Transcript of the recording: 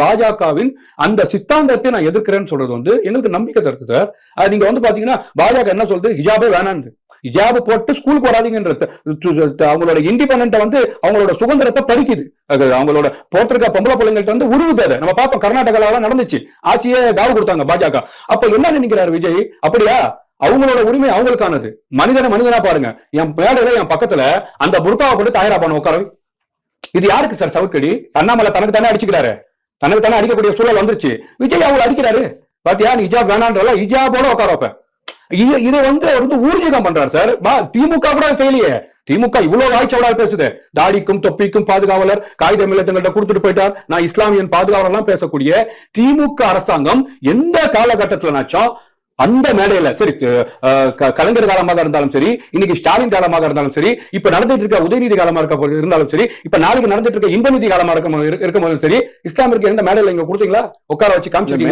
பாஜகவின் அந்த சித்தாந்தத்தை நான் எதிர்க்கிறேன்னு சொல்றது வந்து எங்களுக்கு நம்பிக்கை தருக்கு சார். அது நீங்க வந்து பாத்தீங்கன்னா பாஜக என்ன சொல்றது ஹிஜாபே வேணான்னு ஹிஜாபு போட்டு ஸ்கூலுக்கு வராதிங்கன்ற அவங்களோட இண்டிபெண்டன்ட்ட வந்து அவங்களோட சுதந்திரத்தை பறிக்குது. அது அவங்களோட போட்டிருக்க பொம்பளை பிள்ளைங்கள்ட்ட வந்து உருவுது அதை. நம்ம பார்ப்போம் கர்நாடகால நடந்துச்சு. ஆட்சியே காவு கொடுத்தாங்க பாஜக. அப்ப என்ன நினைக்கிறாரு விஜய்? அப்படியா? அவங்களோட உரிமை அவங்களுக்கானது. மனிதனை மனிதனா பாருங்க. என் மேடையில என் பக்கத்துல அந்த புர்காவை போட்டு தயாரா பண்ண உட்கார இது யாருக்கு சார் சவுக்கடி? அண்ணாமலை தனக்கு தானே அடிச்சுக்கிறாரு. தனக்கு தானே அடிக்கக்கூடிய சூழல் வந்துருச்சு. விஜய் அவங்களை அடிக்கிறாரு. பாத்தியா? நீ ஹிஜாப் வேணான்றல ஹிஜாபோட உட்கார வைப்பேன். இது வந்து அவர் வந்து ஊர்ஜிகம் பண்றாரு சார் வா திமுக கூட செய்யலையே. திமுக இவ்வளவு வாய்ச்சவடா பேசுது. தாடிக்கும் தொப்பிக்கும் பாதுகாவலர் காகித மில்லத்துங்கள்ட்ட கொடுத்துட்டு போயிட்டார். நான் இஸ்லாமியன் பாதுகாவலர் எல்லாம் பேசக்கூடிய திமுக அரசாங்கம் எந்த காலகட்டத்திலனாச்சும் அந்த மேடையில சரி க- கலைஞர் காலமாக இருந்தாலும் சரி இன்னைக்கு ஸ்டாலின் காலமாக இருந்தாலும் சரி இப்ப நடந்துட்டு இருக்க உதயநிதி காலமா இருக்க இருந்தாலும் சரி இப்ப நாளைக்கு நடந்துட்டு இருக்க இன்பநிதி காலமா இருக்க இருக்கும் சரி இஸ்லாமிற்கு எந்த மேடையில இங்க கொடுத்தீங்களா? உட்கார வச்சு காமிச்சிருக்கீங்க